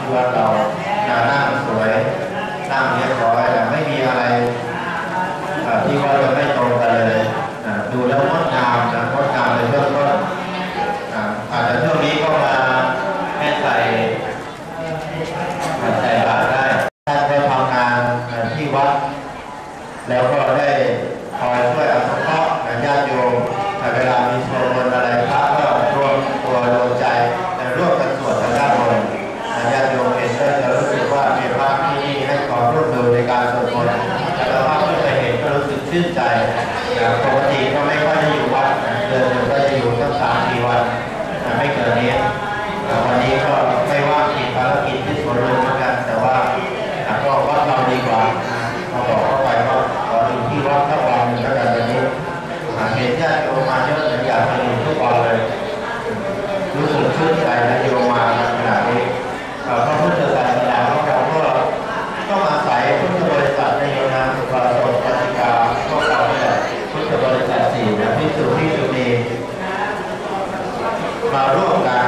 ที่วัดเราหน้าหน้าสวยหน้าเรียบร้อยแต่ไม่มีอะไรที่ว่าจะไม่ตรง Ikan. มาร่วมกัน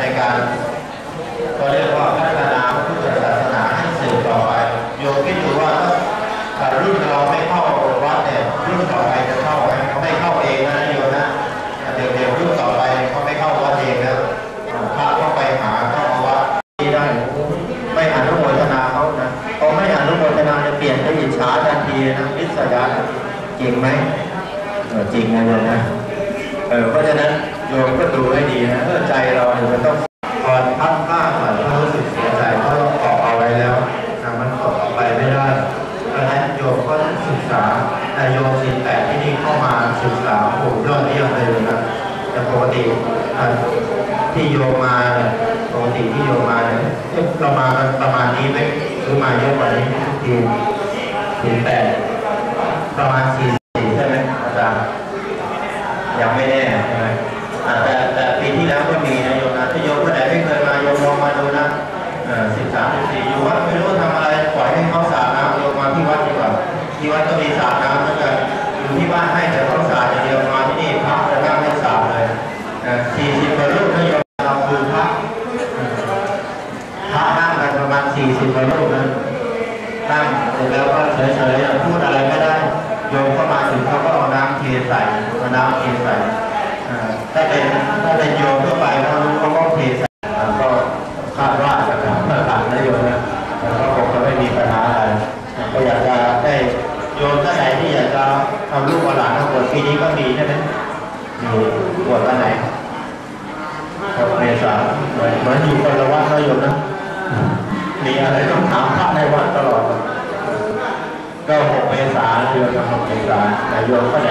ในการก็เรียกว่าพัฒนาพุทธศาสนาให้สืบต่อไปโยมคิดดูว่าถ้ารุ่นเราไม่เข้าวัดเนี่ยรุ่นต่อไปจะเข้าไหมเขาไม่เข้าเองนะโยมนะเด็กๆรุ่นต่อไปเขาไม่เข้าวัดเองนะพระก็ไปหาเข้าวัดที่ได้ไม่อนุโมทนาเขานะพอไม่อนุโมทนาจะเปลี่ยนไปอิจฉาทันทีนะวิสยาจริงไหมจริงนะโยมนะเออเพราะฉะนั้น โยมก็ดูให้ดีนะเออใจเราเนี่ยมันต้องก่อนพัดผ้าก่อนถ้ารู้สึกเสียใจเพราะเราเกาะเอาไว้แล้วนะมันตกออกไปไม่ได้เพราะฉะนั้นโยมก็ต้องศึกษาแต่โยมสินแปดที่นี่เข้ามาศึกษาโอ้ยอดเยี่ยมเลยนะแต่ปกติที่โยมมาปกติที่โยมมาเนี่ยเอ๊ะเรามากันประมาณนี้ไหมหรือมาเยอะกว่านี้ทุกทีสินแปดประมาณสี่ สิบสามสิบสี่อยู่วัดไม่รู้ทำอะไรปล่อยให้เขาสาดน้ำโยมาที่วัดดีกว่าที่วัดก็มีสาดน้ำเหมือนกันอยู่ที่บ้านให้แต่เขาสาดอย่างเดียวมาที่นี่พระจะนั่งให้สาดเลยสี่สิบกว่ารูปนะโยมเราคือพระพระนั่งกันประมาณสี่สิบกว่ารูปนะนั่งเสร็จแล้วก็เฉยๆพูดอะไรไม่ได้โยมเข้ามาถึงเขาก็เอาน้ำเทใส่เอาน้ำเทใส่อ่าถ้าเป็นถ้าเป็นโยมทั่วไปเขารู้เขาก็เทใส่อ่าก็คาดว่าจะทำผ่านนะโยมนะแต่ก็คงจะไม่มีปัญหาอะไรก็อยากจะได้ โยมท่านไหนที่อยากจะทำลูกหลานมาบวชปีนี้ก็มีใช่ไหมมีบวชวันไหนหกเมษาเหมือนเหมือนอยู่คนละวัดนะโยมนะมีอะไรต้องถามพระในวัดตลอด ก็หกเมษาเดือนหกเมษาแต่โยมก็ไหน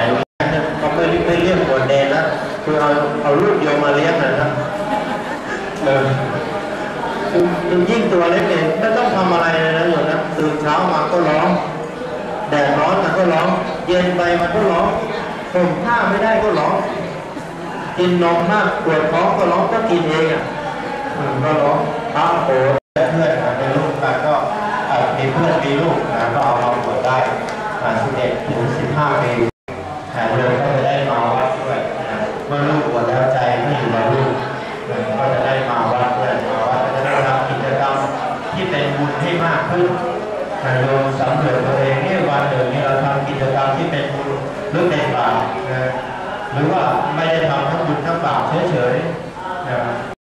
เขาไม่ไม่เรียกบวชเนนะคือเอาเอาลูกโยมมาเลี้ยงนะครับเออคือคือยิ่งตัวเล็กเองไม่ต้องทำอะไรเลยนะโยมนะตื่นเช้ามาก็ร้อง แดดร้อนมันก็ร้อง เย็นไปมันก็ร้องผมผ้าไม่ได้ก็ร้อง กินนมมากปวดท้องก็ร้องก็กินเองอะก็ร้องพระโอเพื่อนๆในลูกกันก็เอ่อมีเพื่อนมีลูกนะก็เอามาบวชได้สิบเอ็ดถึงสิบห้าปีแต่เลยก็จะได้มาวัดด้วยนะเมื่อลูกบวชแล้วใจไม่อยู่กับลูกนะก็จะได้มาวัดด้วยมาวัดก็จะได้รับกิจกรรมที่เป็นบุญให้มากขึ้นนะโยมสำรวจตัวเอง เดิมเนี่ยเราทำกิจกรรมที่เป็นบุญหรือเป็นบาปนะหรือว่าไม่ได้ทำทั้งบุญทั้งบาปเฉยๆนะ